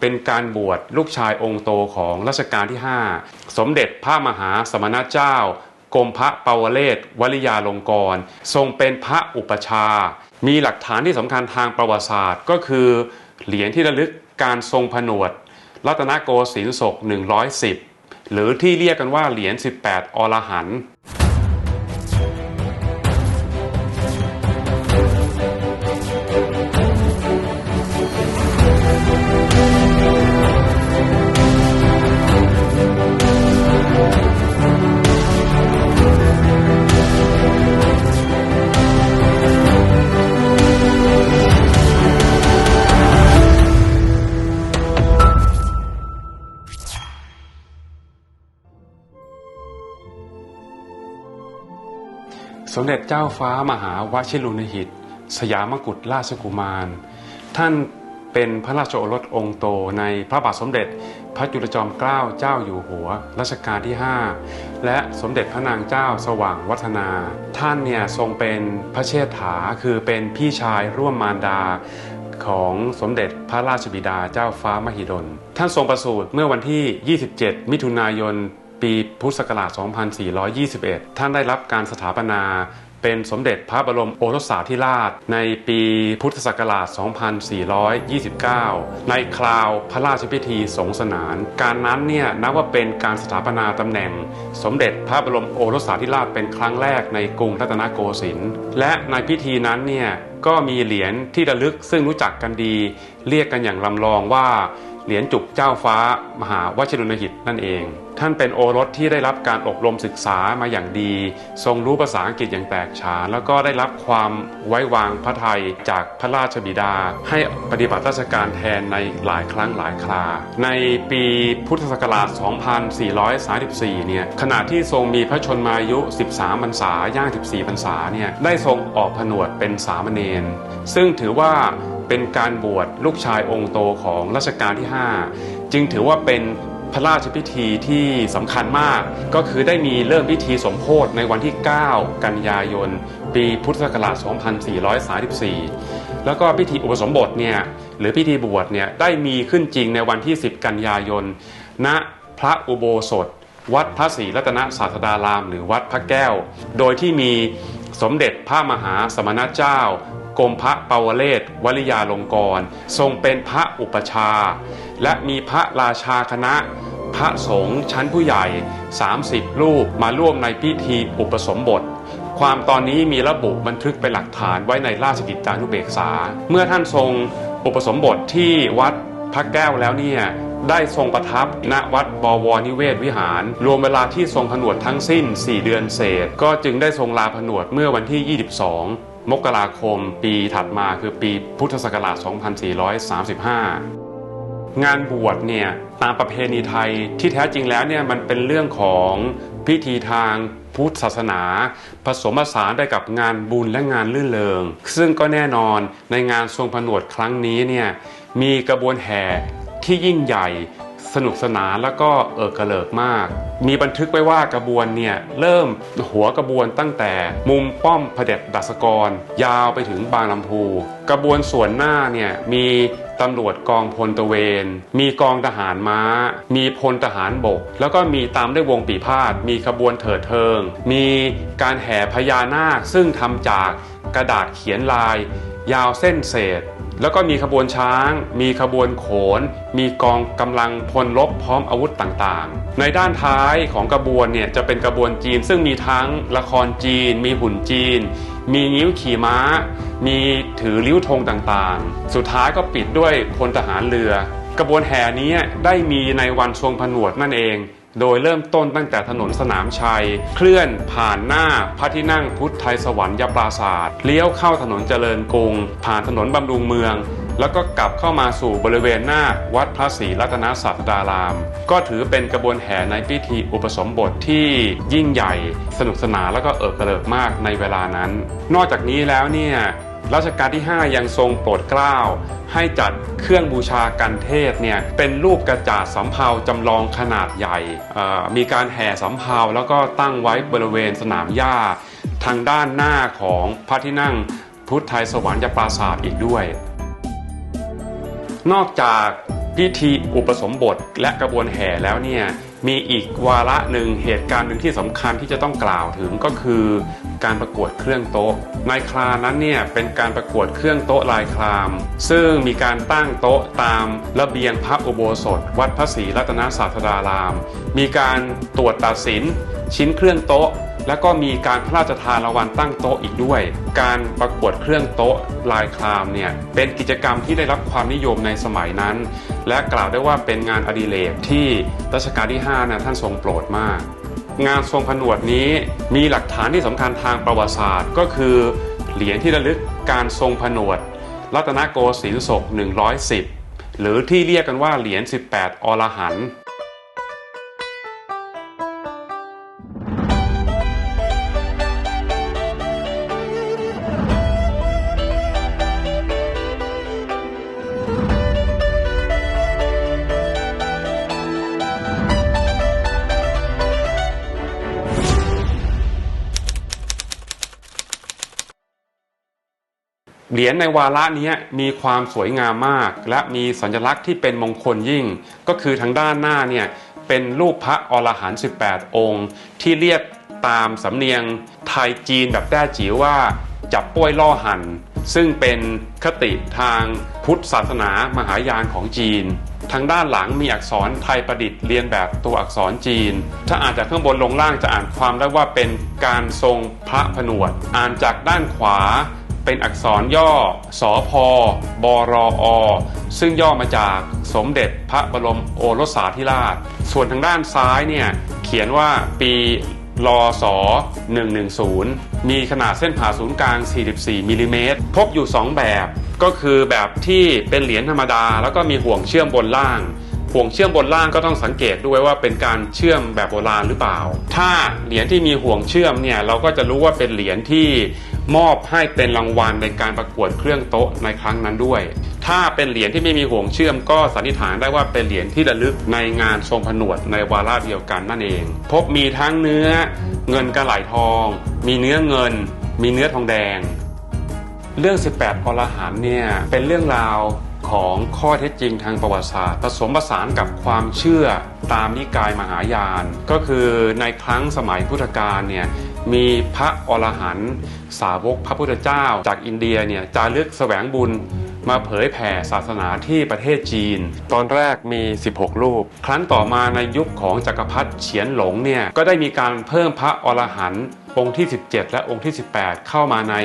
เป็นการบวชลูกชายองค์โตของรัชกาลที่ 5 สมเด็จพระมหาสมณเจ้ากรมพระปวเรศวริยาลงกร ทรงเป็นพระอุปชา มีหลักฐานที่สำคัญทางประวัติศาสตร์ ก็คือเหรียญที่ระลึกการทรงผนวด รัตนโกสินทร์ศก 110 หรือที่เรียกกันว่าเหรียญ 18 อรหันต์ มเด็จเจ้าฟ้ามหาวชิรุณหิต สยามกุฎราชกุมาร ท่านเป็นพระราชโอรสองค์โตในพระบาทสมเด็จ พระจุลจอมเกล้าเจ้าอยู่หัวรัชกาลที่ 5 และสมเด็จพระนางเจ้าสว่างวัฒนา ท่านเนี่ยทรงเป็นพระเชษฐาคือเป็นพี่ชายร่วมมารดาของสมเด็จพระราชบิดาเจ้าฟ้ามหิดล ท่านทรงประสูติเมื่อวันที่ 27 มิถุนายน ปีพุทธศักราช 2421 ท่านได้รับการสถาปนาเป็นสมเด็จพระบรมโอรสาธิราช ในปีพุทธศักราช 2429 ในคราวพระราชพิธีสงสนาน การนั้นเนี่ยนับว่าเป็นการสถาปนาตำแหน่ง สมเด็จพระบรมโอรสสาธิราชเป็นครั้งแรกในกรุงรัตนโกสินทร์ และในพิธีนั้นเนี่ยก็มีเหรียญที่ระลึกซึ่งรู้จักกันดี เรียกกันอย่างลำลองว่า เหรียญจุกเจ้าฟ้ามหาวชิรุณหิตนั่นเอง ท่านเป็นโอรสที่ได้รับการอบรมศึกษามาอย่างดี ทรงรู้ภาษาอังกฤษอย่างแตกฉานแล้วก็ได้รับความไว้วางพระทัยจากพระราชบิดา ให้ปฏิบัติราชการแทนในหลายครั้งหลายครา ในปีพุทธศักราช 2434 เนี่ยขณะที่ทรงมีพระชนมายุ 13พรรษาย่าง 14พรรษาเนี่ยได้ทรงออกผนวดเป็นสามเณรซึ่งถือว่า เป็นการบวชลูกชายองค์โตของรัชกาลที่ 5 จึงถือว่าเป็นพระราชพิธีที่สำคัญมาก ก็คือได้มีเริ่มพิธีสมโพธิในวันที่ 9 กันยายน ปีพุทธศักราช 2434 แล้วก็พิธีอุปสมบทเนี่ยหรือพิธีบวชเนี่ยได้มีขึ้นจริงในวันที่ 10 กันยายน ณพระอุโบสถ วัดพระศรีรัตนศาสดาราม หรือวัดพระแก้ว โดยที่มีสมเด็จพระมหาสมณเจ้า กรมพระปวเรศวริยาลงกร ทรงเป็นพระอุปชา และมีพระราชาคณะ พระสงฆ์ชั้นผู้ใหญ่ 30 รูปมาร่วมในพิธีอุปสมบท ความตอนนี้มีระบุบันทึกเป็นหลักฐานไว้ในราชกิจจานุเบกษา เมื่อท่านทรงอุปสมบทที่วัดพระแก้วแล้วเนี่ยได้ทรงประทับณวัดบวรนิเวศวิหาร รวมเวลาที่ทรงผนวดทั้งสิ้น 4 เดือนเศษ ก็จึงได้ทรงลาผนวดเมื่อวันที่ 22 มกราคมปีถัดมาคือปีพุทธศักราช 2435 งานบวชเนี่ยตามประเพณีไทยที่แท้จริงแล้วเนี่ยมันเป็นเรื่องของพิธีทางพุทธศาสนา ผสมผสานได้กับงานบุญและงานลื่นเริงซึ่งก็แน่นอนในงานทรงผนวดครั้งนี้เนี่ยมีกระบวนแห่ที่ยิ่งใหญ่ สนุกสนานแล้วก็เออกระเลิกมาก มีบันทึกไว้ว่ากระบวนเนี่ยเริ่มหัวกระบวนตั้งแต่มุมป้อมพระเด็จดัสกร ยาวไปถึงบางลำพู กระบวนส่วนหน้าเนี่ยมีตำรวจกองพลตะเวน มีกองทหารม้า มีพลทหารบก แล้วก็มีตามด้วยวงปีพาด มีขบวนเถิดเทิง มีการแห่พญานาคซึ่งทำจากกระดาษเขียนลาย ยาวเส้นเศษ แล้วก็มีขบวนช้าง มีขบวนโขน มีกองกำลังพลรบพร้อมอาวุธต่างๆ ในด้านท้ายของกระบวนเนี่ยจะเป็นกระบวนจีน ซึ่งมีทั้งละครจีน มีหุ่นจีน มีนิ้วขี่ม้า มีถือลิ้วธงต่างๆ สุดท้ายก็ปิดด้วยพลทหารเรือ กระบวนแห่นี้ได้มีในวันทรงผนวดนั่นเอง โดยเริ่มต้นตั้งแต่ถนนสนามชัย เคลื่อนผ่านหน้าพระที่นั่งพุทธไทยสวรรค์ยาปราศาสตร์เลี้ยวเข้าถนนเจริญกรุง ผ่านถนนบำรุงเมือง แล้วก็กลับเข้ามาสู่บริเวณหน้าวัดพระศรีรัตนศาสดาราม ก็ถือเป็นกระบวนแห่ในพิธีอุปสมบทที่ยิ่งใหญ่ สนุกสนานแล้วก็เอิกเกริกมากในเวลานั้น นอกจากนี้แล้วเนี่ย รัชกาลที่ 5 ยังทรงโปรดเกล้าให้จัดเครื่องบูชากันเทศเนี่ยเป็นรูปกระจาดสำเภาจำลองขนาดใหญ่ มีการแห่สำเภาแล้วก็ตั้งไว้บริเวณสนามหญ้า ทางด้านหน้าของพระที่นั่งพุทธไทยสวรรค์ยาปราศาสตร์อีกด้วย นอกจากพิธีอุปสมบทและกระบวนแห่แล้วเนี่ยมีอีกวาระหนึ่งเหตุการณ์หนึ่งที่สำคัญที่จะต้องกล่าวถึงก็คือ การประกวดเครื่องโต๊ะในคลานั้นเนี่ยเป็นการประกวดเครื่องโต๊ะลายคลาม ซึ่งมีการตั้งโต๊ะตามระเบียงพระอุโบสถ วัดพระศรีรัตนศาสดาราม มีการตรวจตัดสิน ชิ้นเครื่องโต๊ะ แล้วก็มีการพระราชทานรางวัลตั้งโต๊ะอีกด้วย การประกวดเครื่องโต๊ะลายคลามเนี่ยเป็นกิจกรรมที่ได้รับความนิยมในสมัยนั้น และกล่าวได้ว่าเป็นงานอดิเรกที่รัชกาลที่5นะท่านทรงโปรดมาก งานทรงผนวดนี้มีหลักฐานที่สำคัญทางประวัติศาสตร์ ก็คือเหรียญที่ระลึกการทรงผนวด รัตนโกสินทร์ศก 110 หรือที่เรียกกันว่าเหรียญ 18 อรหันต์ เหรียญในวาระนี้มีความสวยงามมาก และมีสัญลักษณ์ที่เป็นมงคลยิ่ง ก็คือทางด้านหน้าเนี่ยเป็นรูปพระอรหันต์18 องค์ ที่เรียกตามสำเนียงไทยจีนแบบแต้จิ๋วว่าจับป้วยล่อหัน ซึ่งเป็นคติทางพุทธศาสนามหายานของจีน ทางด้านหลังมีอักษรไทยประดิษฐ์เรียนแบบตัวอักษรจีน ถ้าอ่านจากข้างบนลงล่างจะอ่านความได้ว่าเป็นการทรงพระผนวด อ่านจากด้านขวา เป็นอักษรย่อสอพบรออ ซึ่งย่อมาจากสมเด็จพระบรมโอรสาธิราช ส่วนทางด้านซ้ายเนี่ยเขียนว่าปีรอสอ110 มีขนาดเส้นผ่าศูนย์กลาง 44มิลลิเมตรพบอยู่ 2 แบบ ก็คือแบบที่เป็นเหรียญธรรมดา แล้วก็มีห่วงเชื่อมบนล่าง ห่วงเชื่อมบนล่างก็ต้องสังเกตด้วยว่าเป็นการเชื่อมแบบโบราณหรือเปล่า ถ้าเหรียญที่มีห่วงเชื่อมเนี่ยเราก็จะรู้ว่าเป็นเหรียญที่มอบให้เป็นรางวัลในการประกวดเครื่องโต๊ะในครั้งนั้นด้วย ถ้าเป็นเหรียญที่ไม่มีห่วงเชื่อมก็สันนิษฐานได้ว่าเป็นเหรียญที่ระลึกในงานทรงผนวดในวาระเดียวกันนั่นเอง พบมีทั้งเนื้อเงินกระไหลทอง มีเนื้อเงิน มีเนื้อทองแดง เรื่อง 18อรหันเนี่ยเป็นเรื่องราว ของข้อเท็จจริงทางประวัติศาสตร์ผสมผสานกับความเชื่อตามนิกายมหายาน ก็คือในครั้งสมัยพุทธกาลเนี่ยมีพระอรหันต์สาวกพระพุทธเจ้า จากอินเดียเนี่ยจารึกแสวงบุญมาเผยแผ่ศาสนาที่ประเทศจีน ตอนแรกมี 16 รูป ครั้งต่อมาในยุคของจักรพรรดิเฉียนหลงเนี่ยก็ได้มีการเพิ่มพระอรหันต์องค์ที่ 17 และองค์ที่ 18 เข้ามาใน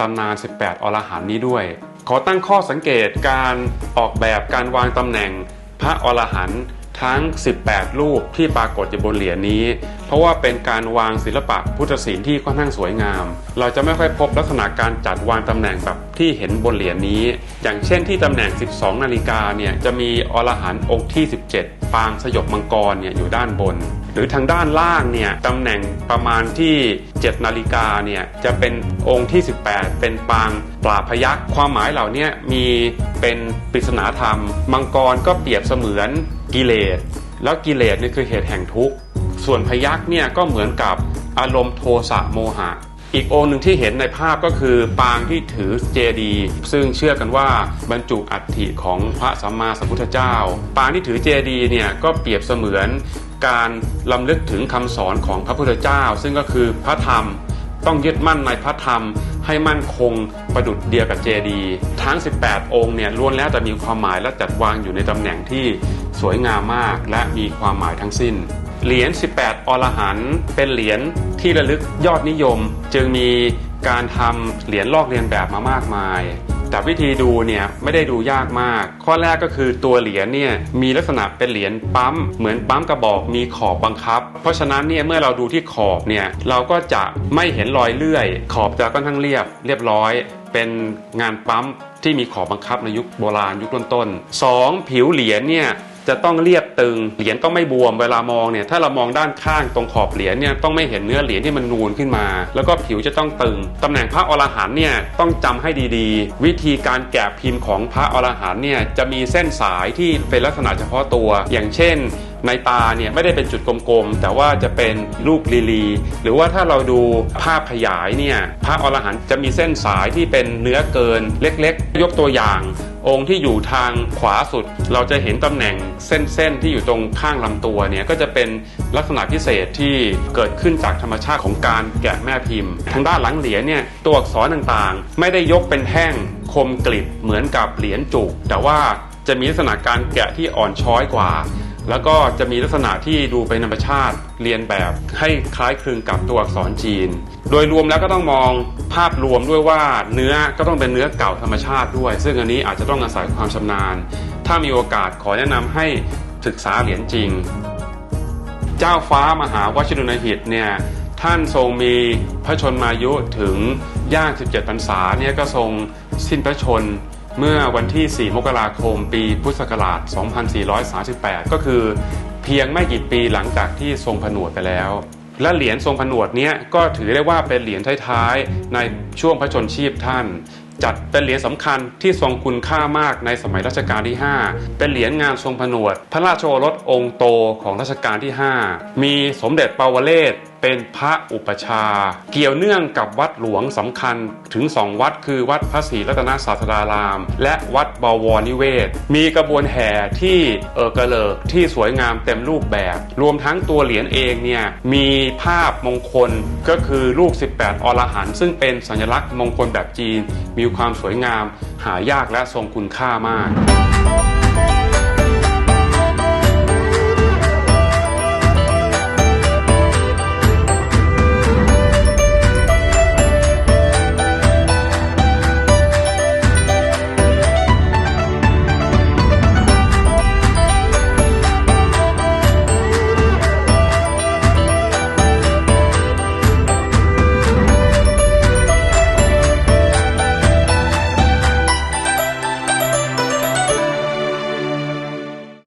ตำนาน 18 อรหันต์นี้ด้วย ขอตั้งข้อสังเกตการออกแบบการวางตำแหน่งพระอรหันต์ทั้ง 18 รูปที่ปรากฏอยู่บนเหรียญนี้เพราะว่าเป็นการวางศิลปะพุทธศิลป์ที่ค่อนข้างสวยงาม เราจะไม่ค่อยพบลักษณะการจัดวางตำแหน่งแบบที่เห็นบนเหรียญนี้ อย่างเช่นที่ตำแหน่ง 12 นาฬิกาเนี่ยจะมีอรหันต์องค์ที่ 17 ปางสยบมังกรเนี่ยอยู่ด้านบน หรือทางด้านล่างเนี่ยตำแหน่งประมาณที่ 7 นาฬิกาเนี่ยจะเป็นองค์ที่ 18 เป็นปางปราพยักษ์ความหมายเหล่านี้มีเป็นปริศนาธรรม มังกรก็เปรียบเสมือนกิเลสแล้วกิเลสนี่คือเหตุแห่งทุกข์ ส่วนพยักเนี่ยก็เหมือนกับอารมณ์โทสะโมหะ อีกองค์หนึ่งที่เห็นในภาพก็คือปางที่ถือเจดีซึ่งเชื่อกันว่าบรรจุอัฐิของพระสัมมาสัมพุทธเจ้า ปางที่ถือเจดีเนี่ยก็เปรียบเสมือนการลำลึกถึงคำสอนของพระพุทธเจ้า ซึ่งก็คือพระธรรมต้องยึดมั่นในพระธรรมให้มั่นคงประดุดเดียวกับเจดี ทั้ง 18 องค์เนี่ยล้วนแล้วแต่มีความหมายและจัดวางอยู่ในตำแหน่งที่สวยงามมากและมีความหมายทั้งสิ้น เหรียญ 18 อรหันต์เป็นเหรียญที่ระลึกยอดนิยม จึงมีการทำเหรียญลอกเลียนแบบมามากมาย แต่วิธีดูเนี่ยไม่ได้ดูยากมาก ข้อแรกก็คือตัวเหรียญเนี่ยมีลักษณะเป็นเหรียญปั๊ม เหมือนปั๊มกระบอกมีขอบบังคับ เพราะฉะนั้นเนี่ยเมื่อเราดูที่ขอบเนี่ยเราก็จะไม่เห็นรอยเลื่อย ขอบจะค่อนข้างเรียบเรียบร้อย เป็นงานปั๊มที่มีขอบบังคับในยุคโบราณยุคต้นๆสองผิวเหรียญเนี่ย จะต้องเรียบตึงเหรียญต้องไม่บวมเวลามองเนี่ยถ้าเรามองด้านข้างตรงขอบเหรียญเนี่ยต้องไม่เห็นเนื้อเหรียญที่มันนูนขึ้นมา แล้วก็ผิวจะต้องตึงตำแหน่งพระอรหันเนี่ยต้องจำให้ดีๆ วิธีการแกะพิมพ์ของพระอรหันเนี่ยจะมีเส้นสายที่เป็นลักษณะเฉพาะตัว อย่างเช่นในตาเนี่ยไม่ได้เป็นจุดกลมๆ แต่ว่าจะเป็นลูกลีลี หรือว่าถ้าเราดูภาพขยายเนี่ยพระอรหันต์จะมีเส้นสายที่เป็นเนื้อเกินเล็กๆ ยกตัวอย่าง องค์ที่อยู่ทางขวาสุด เราจะเห็นตำแหน่งเส้นๆที่อยู่ตรงข้างลำตัวเนี่ยก็จะเป็นลักษณะพิเศษที่เกิดขึ้นจากธรรมชาติของการแกะแม่พิมพ์ ทางด้านหลังเหรียญเนี่ยตัวอักษรต่างๆ ไม่ได้ยกเป็นแท่งคมกริบเหมือนกับเหรียญจุก แต่ว่าจะมีลักษณะการแกะที่อ่อนช้อยกว่า แล้วก็จะมีลักษณะที่ดูเป็นธรรมชาติเรียนแบบให้คล้ายคลึงกับตัวอักษรจีน โดยรวมแล้วก็ต้องมองภาพรวมด้วยว่าเนื้อก็ต้องเป็นเนื้อเก่าธรรมชาติด้วย ซึ่งอันนี้อาจจะต้องอาศัยความชำนาญ ถ้ามีโอกาสขอแนะนำให้ศึกษาเหรียญจริง เจ้าฟ้ามหาวชิรุณหิตเนี่ยท่านทรงมีพระชนมายุถึงย่าง 17พรรษาเนี่ยก็ทรงสิ้นพระชน เมื่อวันที่ 4 มกราคม ปีพุทธศักราช 2438 ก็คือเพียงไม่กี่ปีหลังจากที่ทรงผนวดไปแล้ว และเหรียญทรงผนวดเนี้ยก็ถือได้ว่าเป็นเหรียญท้ายๆ ในช่วงพระชนชีพท่าน จัดเป็นเหรียญสำคัญที่ทรงคุณค่ามากในสมัยรัชกาลที่ 5 เป็นเหรียญงานทรงผนวด พระราชโอรสองค์โตของรัชกาลที่ 5 มีสมเด็จเปาวเลศเป็นพระอุปชา เกี่ยวเนื่องกับวัดหลวงสำคัญถึง2วัดคือวัดพระศรีรัตนศาสดาราม และวัดบวรนิเวศ มีกระบวนแห่ที่เออกระเลิกที่สวยงามเต็มรูปแบบ รวมทั้งตัวเหรียญเองเนี่ยมีภาพมงคลก็คือลูก 18 อรหันต์ซึ่งเป็นสัญลักษณ์มงคลแบบจีน มีความสวยงาม หายากและทรงคุณค่ามาก